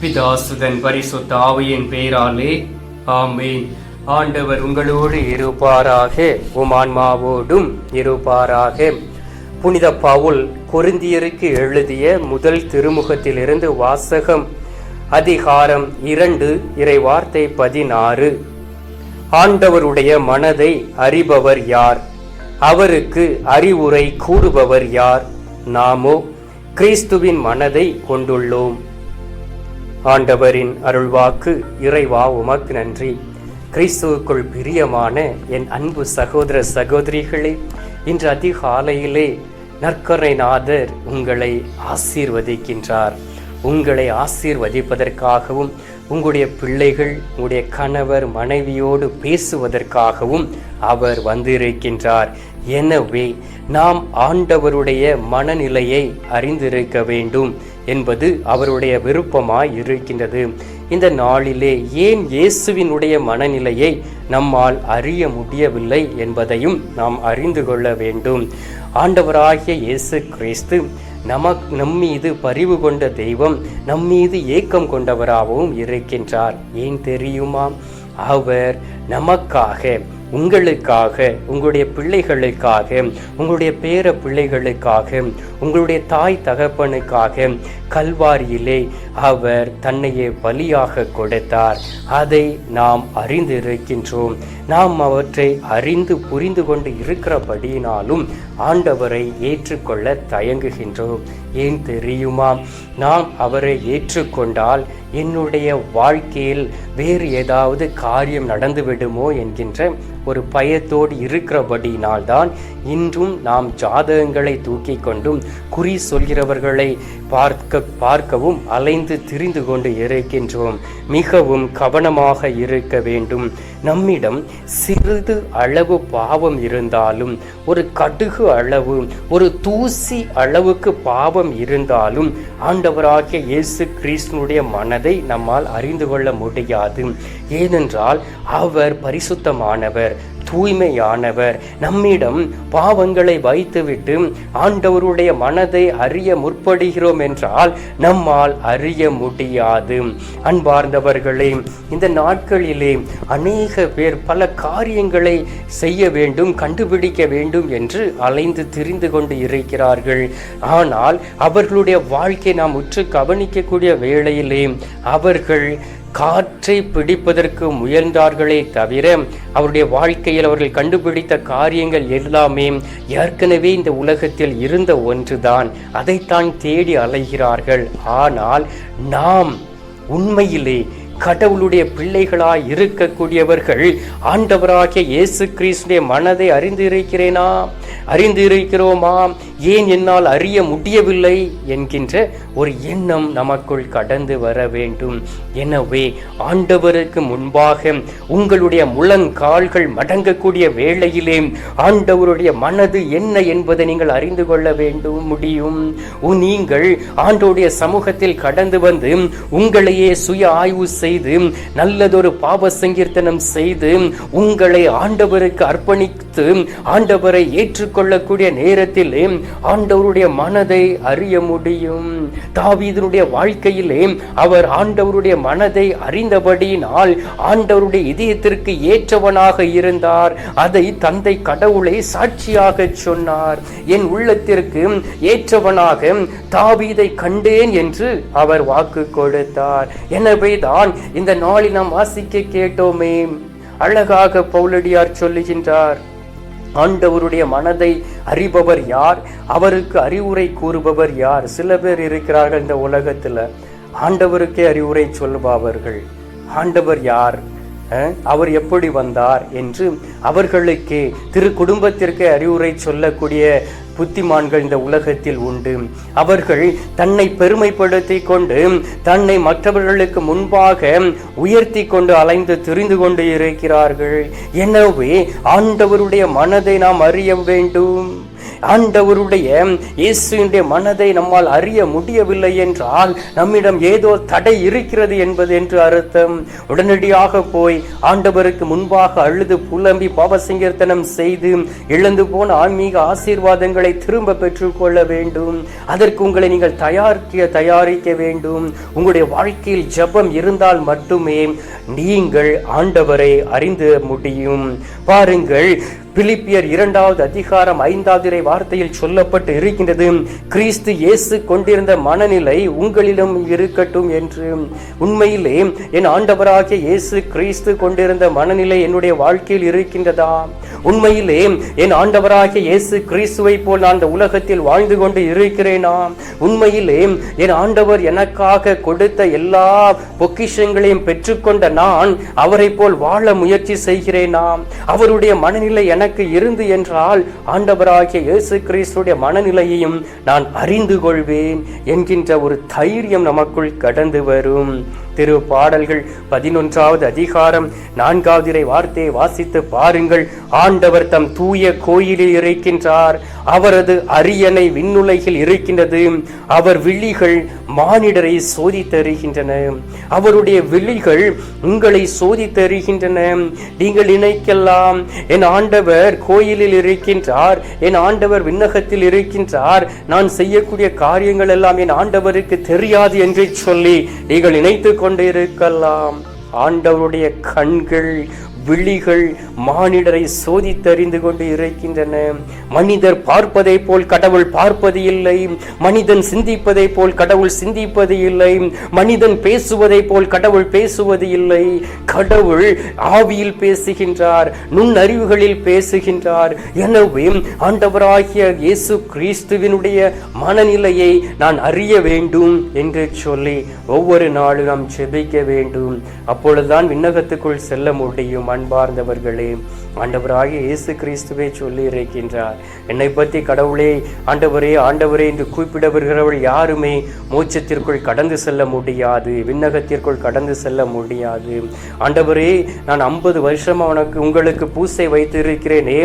பிதாசுதன் பரிசுத்த ஆவியின் பெயராலே ஆமேன். ஆண்டவர் உங்களோடு இருப்பாராக உமான்மாவோடும் இருப்பாராக. புனித பவுல் கொரிந்தியருக்கு எழுதிய முதல் திருமுகத்திலிருந்து வாசகம் அதிகாரம் இரண்டு இறைவார்த்தை பதினாறு. ஆண்டவருடைய மனதை அறிபவர் யார்? அவருக்கு அறிவுரை கூறுபவர் யார்? நாமோ கிறிஸ்துவின் மனதை கொண்டுள்ளோம். ஆண்டவரின் அருள்வாக்கு இறைவா உமக்கு நன்றி. கிறிஸ்துவுக்குள் பிரியமான என் அன்பு சகோதர சகோதரிகளே இன்று அதிகாலையிலே நற்கரைநாதர் உங்களை ஆசீர்வதிக்கின்றார். உங்களை ஆசீர்வதிப்பதற்காகவும் உங்களுடைய பிள்ளைகள் உங்களுடைய கணவர் மனைவியோடு பேசுவதற்காகவும் அவர் வந்திருக்கின்றார். எனவே நாம் ஆண்டவருடைய மனநிலையை அறிந்திருக்க வேண்டும் என்பது அவருடைய விருப்பமாய் இருக்கின்றது இந்த நாளிலே ஏன் இயேசுவினுடைய மனநிலையை நம்மால் அறிய முடியவில்லை என்பதையும் நாம் அறிந்து கொள்ள வேண்டும். ஆண்டவராகிய இயேசு கிறிஸ்து நமக் நம்மீது பரிவு கொண்ட தெய்வம் நம்மீது ஏக்கம் கொண்டவராகவும் இருக்கின்றார். ஏன் தெரியுமா? அவர் நமக்காக உங்களுக்காக உங்களுடைய பிள்ளைகளுக்காக உங்களுடைய பேர பிள்ளைகளுக்காக உங்களுடைய தாய் தகப்பனுக்காக கல்வாரியிலே அவர் தன்னையே பலியாக கொடுத்தார். அதை நாம் அறிந்திருக்கின்றோம். நாம் அவற்றை அறிந்து புரிந்து கொண்டு இருக்கிறபடியினாலும் ஆண்டவரை ஏற்றுக்கொள்ள தயங்குகின்றோம். ஏன் தெரியுமா? நாம் அவரை ஏற்றுக்கொண்டால் என்னுடைய வாழ்க்கையில் வேறு ஏதாவது காரியம் நடந்துவிடுமோ என்கின்ற ஒரு பயத்தோடு இருக்கிறபடியினால்தான் இன்றும் நாம் ஜாதகங்களை தூக்கி கொண்டும் குறி சொல்கிறவர்களை பார்க்க பார்க்கவும் அலைந்து திரிந்து கொண்டு இருக்கின்றோம். மிகவும் கவனமாக இருக்க வேண்டும். நம்மிடம் சிறிது அளவு பாவம் இருந்தாலும் ஒரு கடுகு அளவு ஒரு தூசி அளவுக்கு பாவம் இருந்தாலும் ஆண்டவராகிய இயேசு கிறிஸ்தனுடைய மனதை நம்மால் அறிந்து கொள்ள முடியாது. ஏனென்றால் அவர் பரிசுத்தமானவர். தூய்மையானவர். நம்மிடம் பாவங்களை வைத்துவிட்டு ஆண்டவருடைய மனதை அறிய முற்படுகிறோம் என்றால் நம்மால் அறிய முடியாது. அன்பார்ந்தவர்களே இந்த நாட்களிலே அநேக பேர் பல காரியங்களை செய்ய வேண்டும் கண்டுபிடிக்க வேண்டும் என்று அலைந்து திரிந்து கொண்டு இருக்கிறார்கள். ஆனால் அவர்களுடைய வாழ்க்கை நாம் உற்று கவனிக்கக்கூடிய வேளையிலே அவர்கள் காற்றை பிடிப்பதற்கு முயன்றார்களே தவிர அவருடைய வாழ்க்கையில் அவர்கள் கண்டுபிடித்த காரியங்கள் எல்லாமே ஏற்கனவே இந்த உலகத்தில் இருந்த ஒன்றுதான். அதைத்தான் தேடி அலைகிறார்கள். ஆனால் நாம் உண்மையிலே கடவுளுடைய பிள்ளைகளாய் இருக்கக்கூடியவர்கள் ஆண்டவராகிய இயேசு கிறிஸ்துடைய மனதை அறிந்து இருக்கிறேனா அறிந்து இருக்கிறோமா ஏன் என்னால் அறிய முடியவில்லை? என்கின்ற ஒரு எண்ணம் நமக்குள் கடந்து வர வேண்டும். எனவே ஆண்டவருக்கு முன்பாக உங்களுடைய முழங்கால்கள் மடங்கக்கூடிய வேளையிலே ஆண்டவருடைய மனது என்ன என்பதை நீங்கள் அறிந்து கொள்ள வேண்டும் முடியும். நீங்கள் ஆண்டோடைய சமூகத்தில் கடந்து வந்து உங்களையே சுய ஆய்வு செய்ய செய்து நல்லதொரு பாவ சங்கீர்த்தனம் செய்து உங்களை ஆண்டவருக்கு அர்ப்பணித்து ஆண்டவரை ஏற்றுக்கொள்ளக்கூடிய நேரத்திலே ஆண்டவருடைய மனதை அறிய முடியும். தாவீதனுடைய வாழ்க்கையிலே அவர் ஆண்டவருடைய மனதை அறிந்தபடியினால் ஆண்டவருடைய இதயத்திற்கு ஏற்றவனாக இருந்தார். அதை தந்தை கடவுளை சாட்சியாக சொன்னார். என் உள்ளத்திற்கு ஏற்றவனாக தாவீதை கண்டேன் என்று அவர் வாக்கு கொடுத்தார். எனவே தான் இந்த நாளில் நாம் வாசிக்க கேட்டோமே. அழகாக பவுலடியார் சொல்லுகின்றார் ஆண்டவருடைய மனதை அறிபவர் யார்? அவருக்கு அறிவுரை கூறுபவர் யார்? சில பேர் இருக்கிறார்கள் இந்த உலகத்துல. ஆண்டவருக்கே அறிவுரை சொல்லுபவர்கள் ஆண்டவர் யார்? அவர் எப்படி வந்தார் என்று அவர்களுக்கே திரு குடும்பத்திற்கு அறிவுரை சொல்லக்கூடிய புத்திமான்கள் இந்த உலகத்தில் உண்டு. அவர்கள் தன்னை பெருமைப்படுத்தி கொண்டு தன்னை மற்றவர்களுக்கு முன்பாக உயர்த்தி கொண்டு அலைந்து திரிந்து கொண்டு இருக்கிறார்கள். எனவே ஆண்டவருடைய மனதை நாம் அறிய வேண்டும். ஆண்டவருடைய இயேசுடைய மனதை நம்மால் அறிய முடியவில்லை என்றால் நம்மிடம் ஏதோ தடை இருக்கிறது என்பது என்று அர்த்தம். உடனடியாக போய் ஆண்டவருக்கு முன்பாக அழுது புலம்பி பாவசங்கீர்த்தனம் செய்து இழந்து போன ஆன்மீக ஆசீர்வாதங்களை திரும்ப பெற்றுக்கொள்ள வேண்டும். அதற்கு உங்களை நீங்கள் தயாரிக்க தயாரிக்க வேண்டும். உங்களுடைய வாழ்க்கையில் ஜெபம் இருந்தால் மட்டுமே நீங்கள் ஆண்டவரை அறிந்து முடியும். பாருங்கள் பிலிப்பியர் இரண்டாவது அதிகாரம் ஐந்தாவது வார்த்தையில் சொல்லப்பட்டு இருக்கின்றது. கிறிஸ்து இயேசு கொண்டிருந்த மனநிலை உங்களிடம் இருக்கட்டும் என்று. உண்மையிலே என் ஆண்டவராகிய இயேசு கிறிஸ்து கொண்டிருந்த மனநிலை என்னுடைய வாழ்க்கையில் இருக்கின்றதா? உண்மையிலே என் ஆண்டவராகிய இயேசு கிறிஸ்துவை போல் நான் அந்த உலகத்தில் வாழ்ந்து கொண்டு இருக்கிறேனா? உண்மையிலே என் ஆண்டவர் எனக்காக கொடுத்த எல்லா பொக்கிஷங்களையும் பெற்றுக்கொண்ட நான் அவரை போல் வாழ முயற்சி செய்கிறேனா? அவருடைய மனநிலை எனக்கு இருந்து என்றால் ஆண்டவராகிய இயேசு கிறிஸ்துடைய மனநிலையையும் நான் அறிந்து கொள்வேன் என்கின்ற ஒரு தைரியம் நமக்குள் கடந்து வரும். திரு பாடல்கள். பதினொன்றாவது அதிகாரம். நான்காவது வார்த்தையை வாசித்து பாருங்கள். ஆண்டவர் தம் தூய கோயிலில் இருக்கின்றார் அவரது அரியணை விண்ணுலகில் இருக்கின்றது. அவர் விழிகள் மானிடரை சோதித்தருகின்றன. அவருடைய விழிகள் உங்களை சோதித்தருகின்றன. நீங்கள் நினைக்கலாம் என் ஆண்டவர் கோயிலில் இருக்கின்றார் என் ஆண்டவர் விண்ணகத்தில் இருக்கின்றார். நான் செய்யக்கூடிய காரியங்கள் எல்லாம் என் ஆண்டவருக்கு தெரியாது என்று சொல்லி நீங்கள் நினைத்து கொண்டிருக்கலாம். ஆண்டவருடைய கண்கள் விழிகள் மானிடரை சோதித்தறிந்து கொண்டு இருக்கின்றன மனிதர் பார்ப்பதை போல் கடவுள் பார்ப்பது இல்லை. மனிதன் சிந்திப்பதை போல் கடவுள் சிந்திப்பது இல்லை. மனிதன் பேசுவதை போல் கடவுள் பேசுவது இல்லை. கடவுள் ஆவியில் பேசுகின்றார் நுண்ணறிவுகளில் பேசுகின்றார். எனவே ஆண்டவராகிய இயேசு கிறிஸ்துவினுடைய மனநிலையை நான் அறிய வேண்டும் என்று சொல்லி ஒவ்வொரு நாளும் நாம் செபிக்க வேண்டும். அப்பொழுதுதான் விண்ணகத்துக்குள் செல்ல முடியும். அன்பார்ந்தவர்களே ஆண்டவராகிய இயேசு கிறிஸ்துவே சொல்லி இருக்கின்றார். என்னை பற்றி கடவுளே ஆண்டவரே ஆண்டவரே என்று கூப்பிடவர்கள் யாருமே மோட்சத்திற்குள் கடந்து செல்ல முடியாது விண்ணகத்திற்குள் கடந்து செல்ல முடியாது. ஆண்டவரே நான் ஐம்பது வருஷமா உனக்கு உங்களுக்கு பூசை வைத்திருக்கிறேனே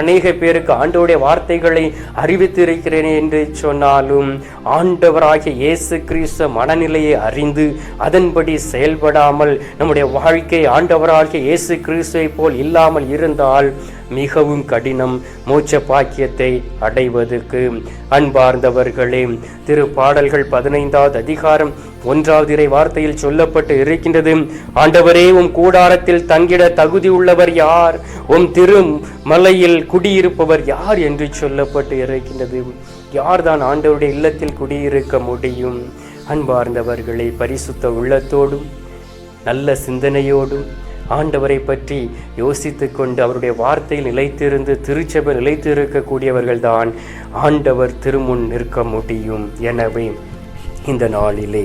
அநேக பேருக்கு ஆண்டோடைய வார்த்தைகளை அறிவித்திருக்கிறேனே என்று சொன்னாலும் ஆண்டவராகிய இயேசு கிறிஸ்து மனநிலையை அறிந்து அதன்படி செயல்படாமல் நம்முடைய வாழ்க்கை ஆண்டவராகிய இயேசு கிறிஸ்துவை போல் இல்லாமல் இருந்தால் மிகவும் கடினம். மூச்ச பாக்கியத்தை அடைவதற்கு அன்பார்ந்தவர்களே திரு பாடல்கள் பதினைந்தாவது அதிகாரம் ஒன்றாவது இறை வார்த்தையில் சொல்லப்பட்டு இருக்கின்றது. ஆண்டவரே உம் கூடாரத்தில் தங்கிட தகுதி உள்ளவர் யார்? உம் திரு மலையில் குடியிருப்பவர் யார் என்று சொல்லப்பட்டு இருக்கின்றது. யார்தான் ஆண்டவருடைய இல்லத்தில் குடியிருக்க முடியும்? அன்பார்ந்தவர்களை பரிசுத்த உள்ளத்தோடும் நல்ல சிந்தனையோடும் ஆண்டவரை பற்றி யோசித்து கொண்டு அவருடைய வார்த்தையில் நிலைத்திருந்து திருச்சபை நிலைத்திருக்கக்கூடியவர்கள் தான் ஆண்டவர் திருமுன் நிற்க முடியும். எனவே இந்த நாளிலே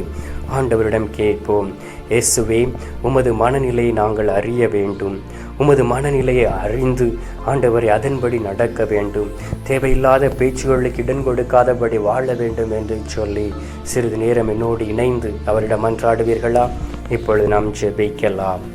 ஆண்டவரிடம் கேட்போம் இயேசுவே உமது மனநிலையை நாங்கள் அறிய வேண்டும். உமது மனநிலையை அறிந்து ஆண்டவரை அதன்படி நடக்க வேண்டும். தேவையில்லாத பேச்சுகளுக்கு இடம் கொடுக்காதபடி வாழ வேண்டும் என்று சொல்லி சிறிது நேரம் என்னோடு இணைந்து அவரிடம் மன்றாடுவீர்களா? இப்பொழுது நாம் ஜெபிக்கலாம்.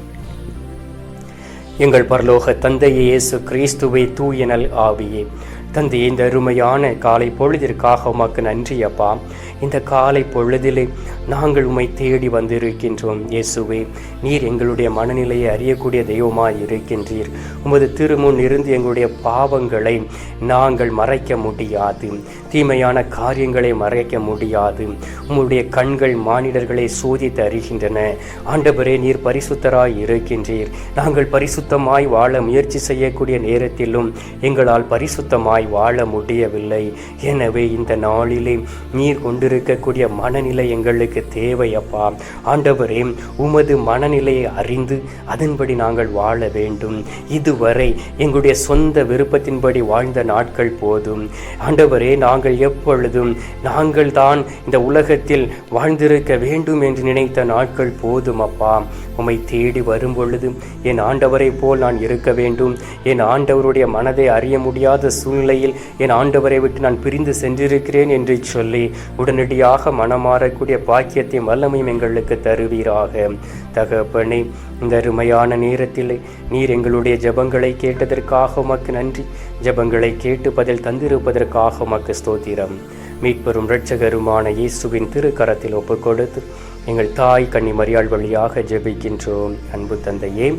எங்கள் பரலோக தந்தையே இயேசு கிறிஸ்துவை தூயனல் ஆவியே. தந்தை இந்த அருமையான காலை பொழுதிற்காக உமக்கு நன்றி அப்பா. இந்த காலை பொழுதிலே நாங்கள் உம்மை தேடி வந்திருக்கின்றோம். இயேசுவே நீர் எங்களுடைய மனநிலையை அறியக்கூடிய தெய்வமாய் இருக்கின்றீர். உமது திருமுன் இருந்து எங்களுடைய பாவங்களை நாங்கள் மறைக்க முடியாது. தீமையான காரியங்களை மறைக்க முடியாது. உம்முடைய கண்கள் மானிடர்களை சோதித்து அறிகின்றன. ஆண்டவரே நீர் பரிசுத்தராய் இருக்கின்றீர். நாங்கள் பரிசுத்தமாய் வாழ முயற்சி செய்யக்கூடிய நேரத்திலும் எங்களால் பரிசுத்தமாய் வாழ முடியவில்லை. எனவே இந்த நாளிலே நீர் கொண்டிருக்கக்கூடிய மனநிலை எங்களுக்கு தேவை அப்பா ஆண்டவரே உமது மனநிலையை அறிந்து அதன்படி நாங்கள் வாழ வேண்டும். இதுவரை எங்களுடைய சொந்த விருப்பத்தின்படி வாழ்ந்த நாட்கள் போதும். ஆண்டவரே நாங்கள் எப்பொழுதும் நாங்கள் தான் இந்த உலகத்தில் வாழ்ந்திருக்க வேண்டும் என்று நினைத்த நாட்கள் போதும் அப்பா. உமை தேடி வரும் பொழுது என் ஆண்டவரை போல் நான் இருக்க வேண்டும். என் ஆண்டவருடைய மனதை அறிய முடியாத சூழ்நிலையில் என் ஆண்டவரை விட்டு நான் பிரிந்து சென்றிருக்கிறேன் என்று சொல்லி உடனடியாக மனமாறக்கூடிய பாய் பாக்கியத்தையும் வல்லமையும் எங்களுக்கு தருவீராக. தகப்பனே இந்த அருமையான நேரத்தில் நீர் எங்களுடைய ஜெபங்களை கேட்டதற்காக உமக்கு நன்றி. ஜெபங்களை கேட்டு பதில் தந்திருப்பதற்காக உமக்கு ஸ்தோத்திரம். மீட்பெரும் இரட்சகருமான இயேசுவின் திருக்கரத்தில் ஒப்புக் கொடுத்து எங்கள் தாய் கன்னி மரியாள் வழியாக ஜெபிக்கின்றோம். அன்பு தந்தையே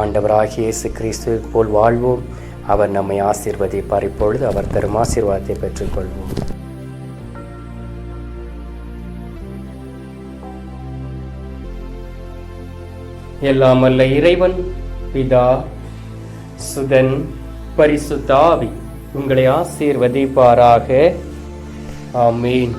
ஆண்டவராகிய இயேசு கிறிஸ்து போல் வாழ்வோம். அவர் நம்மை ஆசீர்வதிப்பார் இப்பொழுது அவர் தரும் ஆசீர்வாதத்தை பெற்றுக்கொள்வோம். எல்லாம் அல்ல இறைவன் பிதா சுதன் பரிசுத்தாவி உங்களை ஆசீர்வதிப்பாராக. ஆமீன்.